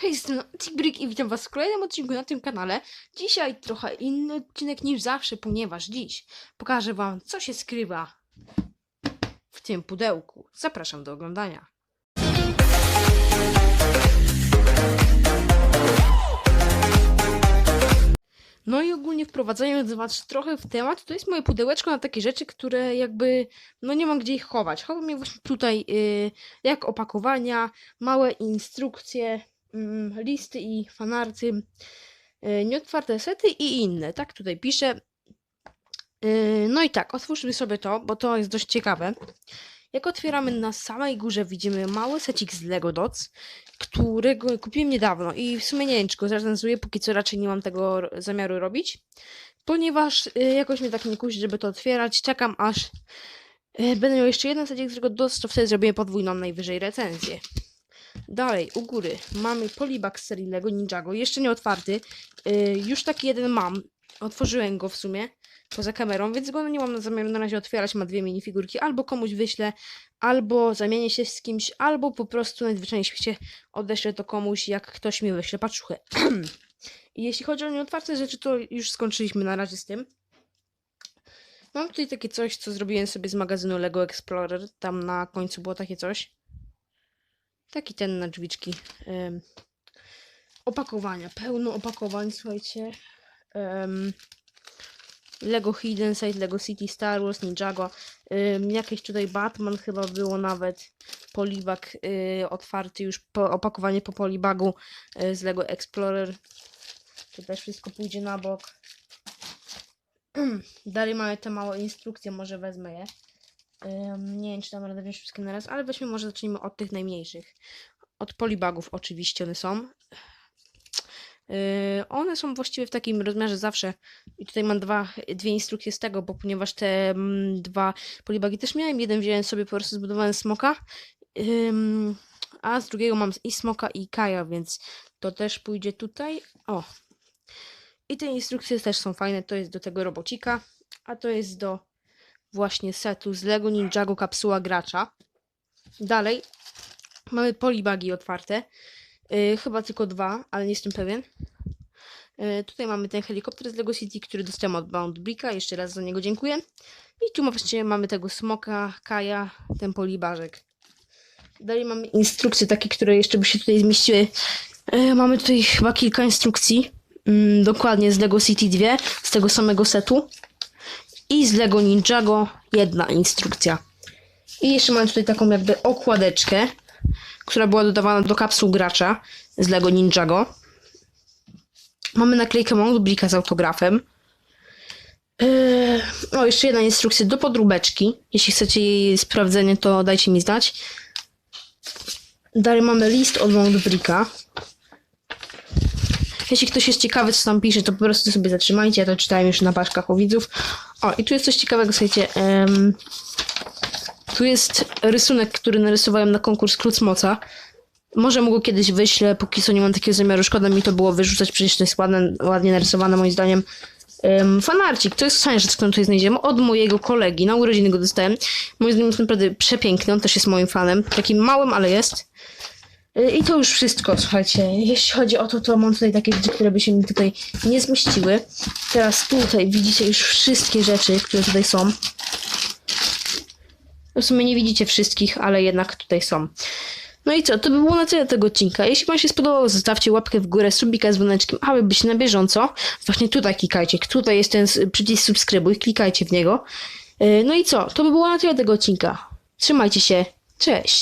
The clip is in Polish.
Hej, jestem Tigbrick i witam was w kolejnym odcinku na tym kanale. Dzisiaj trochę inny odcinek niż zawsze, ponieważ dziś pokażę wam, co się skrywa w tym pudełku. Zapraszam do oglądania. No i ogólnie wprowadzając was trochę w temat, to jest moje pudełeczko na takie rzeczy, które jakby, no nie mam gdzie ich chować. Chowam je właśnie tutaj, y, jak opakowania, małe instrukcje, listy i fanarty, y, nieotwarte sety i inne. Tak tutaj piszę. Y, No i tak, otwórzmy sobie to, bo to jest dość ciekawe. Jak otwieramy na samej górze widzimy mały secik z Lego Dots, którego kupiłem niedawno i w sumie nie wiem czy go zrecenzuję, póki co raczej nie mam tego zamiaru robić, ponieważ y, jakoś mnie tak nie kusi, żeby to otwierać. Czekam aż będę miał jeszcze jeden secik z Lego Dots, to wtedy zrobię podwójną najwyżej recenzję. Dalej, u góry mamy polibag z serii Lego Ninjago, jeszcze nie otwarty. Yy, już taki jeden mam. Otworzyłem go w sumie poza kamerą, więc go nie mam na zamiaru na razie otwierać. Ma dwie minifigurki. Albo komuś wyślę, albo zamienię się z kimś, albo po prostu najzwyczajniej w świecie odeślę to komuś, jak ktoś mi wyśle paczuchę. I jeśli chodzi o nieotwarte rzeczy, to już skończyliśmy na razie z tym. Mam tutaj takie coś, co zrobiłem sobie z magazynu Lego Explorer. Tam na końcu było takie coś. Taki ten na drzwiczki. Em, opakowania, pełno opakowań, słuchajcie. Em, Lego Hidden Side, Lego City, Star Wars, Ninjago. Ym, jakieś tutaj Batman chyba było nawet. Polibag y, otwarty już, po, opakowanie po polibagu y, z Lego Explorer. To też wszystko pójdzie na bok. Dalej mamy te małe instrukcje, może wezmę je. Nie wiem, czy dam radę wziąć wszystkie na raz, ale weźmy może zacznijmy od tych najmniejszych. Od polibagów oczywiście one są. Yy, one są właściwie w takim rozmiarze zawsze. I tutaj mam dwa, dwie instrukcje z tego, bo ponieważ te mm, dwa polibagi też miałem, jeden wziąłem sobie po prostu zbudowałem smoka, ym, a z drugiego mam i smoka i kaja, więc to też pójdzie tutaj. O. I te instrukcje też są fajne. To jest do tego robocika, a to jest do właśnie setu z Lego Ninjago kapsuła gracza. Dalej mamy polibagi otwarte. Yy, chyba tylko dwa, ale nie jestem pewien. Yy, tutaj mamy ten helikopter z Lego City, który dostałem od Bound Bricka. Jeszcze raz za niego dziękuję. I tu właściwie mamy tego smoka, kaja, ten polibażek. Dalej mamy instrukcje takie, które jeszcze by się tutaj zmieściły. Yy, mamy tutaj chyba kilka instrukcji. Mm, dokładnie z Lego City 2, z tego samego setu. I z Lego Ninjago jedna instrukcja. I jeszcze mamy tutaj taką jakby okładeczkę, która była dodawana do kapsuł gracza z Lego Ninjago. Mamy naklejkę Mount Bricka z autografem. Yy, o, jeszcze jedna instrukcja do podróbeczki. Jeśli chcecie jej sprawdzenie, to dajcie mi znać. Dalej mamy list od Mount Bricka. Jeśli ktoś jest ciekawy, co tam pisze, to po prostu sobie zatrzymajcie. Ja to czytałem już na paczkach u widzów. O, i tu jest coś ciekawego, słuchajcie. em, tu jest rysunek, który narysowałem na konkurs Kluc Moca. Może mu go kiedyś wyślę, póki co nie mam takiego zamiaru. Szkoda mi to było wyrzucać, przecież to jest ładne, ładnie narysowane moim zdaniem. Um, fanarcik, to jest ostatnia rzecz, którą tutaj znajdziemy, od mojego kolegi. Na urodziny go dostałem. Moim zdaniem jest naprawdę przepiękny, on też jest moim fanem. Takim małym, ale jest. Y, I to już wszystko, słuchajcie. Jeśli chodzi o to, to mam tutaj takie rzeczy, które by się mi tutaj nie zmieściły. Teraz tutaj widzicie już wszystkie rzeczy, które tutaj są. W sumie nie widzicie wszystkich, ale jednak tutaj są. No i co, to by było na tyle tego odcinka. Jeśli Wam się spodobało, zostawcie łapkę w górę, subika z dzwoneczkiem, aby być na bieżąco. Właśnie tutaj klikajcie. Tutaj jest ten przycisk subskrybuj, klikajcie w niego. Yy, No i co, to by było na tyle tego odcinka. Trzymajcie się, cześć!